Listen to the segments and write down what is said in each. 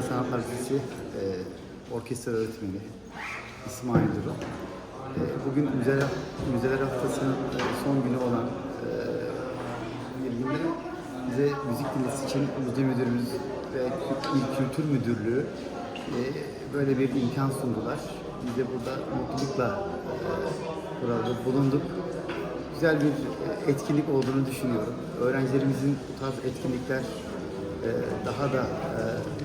Güzel Sanatlar Lisesi e, orkestra öğretmeni İsmail Duru. E, bugün Müzeler, Müzeler Haftası'nın e, son günü olan e, günde bize müzik dinlesi için müze müdürümüz ve İl Kültür Müdürlüğü e, böyle bir imkan sundular. Biz de burada mutlulukla e, burada bulunduk güzel bir e, etkinlik olduğunu düşünüyorum. Öğrencilerimizin bu tarz etkinlikler daha da e,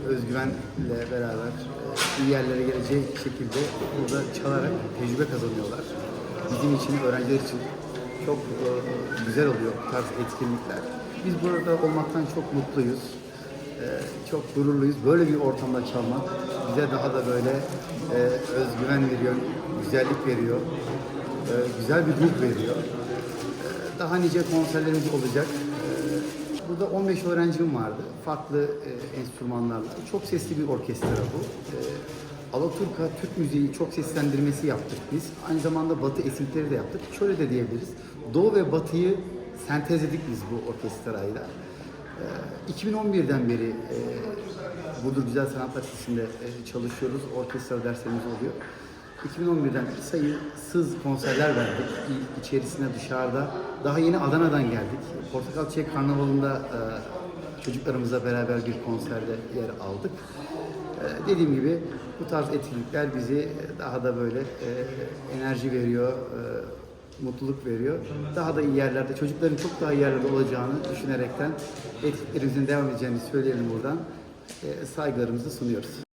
özgüvenle beraber e, iyi yerlere geleceği şekilde burada çalarak tecrübe kazanıyorlar. Bizim için, öğrenciler için çok e, güzel oluyor bu tarz etkinlikler. Biz burada olmaktan çok mutluyuz. Çok gururluyuz. Böyle bir ortamda çalmak bize daha da böyle özgüven veriyor, güzellik veriyor, güzel bir ruh veriyor. Ee, Daha nice konserlerimiz olacak. Burada 15 öğrencim vardı. Farklı e, enstrümanlarla. Çok sesli bir orkestra bu. Ee, Alaturka Türk müziği çok seslendirmesi yaptık biz. Aynı zamanda Batı esintileri de yaptık. Şöyle de diyebiliriz. Doğu ve Batı'yı sentezledik biz bu orkestrayla. Ee, 2011'den beri e, Burdur Güzel Sanatlar Lisesi'nde e, çalışıyoruz. Orkestra derslerimiz oluyor. 2011'den beri sayısız konserler verdik. İ- İçerisine dışarıda. Daha yeni Adana'dan geldik. Portakal Çiçek Karnavalı'nda e, çocuklarımızla beraber bir konserde yer aldık. E, dediğim gibi bu tarz etkinlikler bizi daha da böyle e, enerji veriyor, e, mutluluk veriyor. Daha da iyi yerlerde, çocukların çok daha iyi yerlerde olacağını düşünerekten etkinliklerimizin devam edeceğini söyleyelim buradan. E, saygılarımızı sunuyoruz.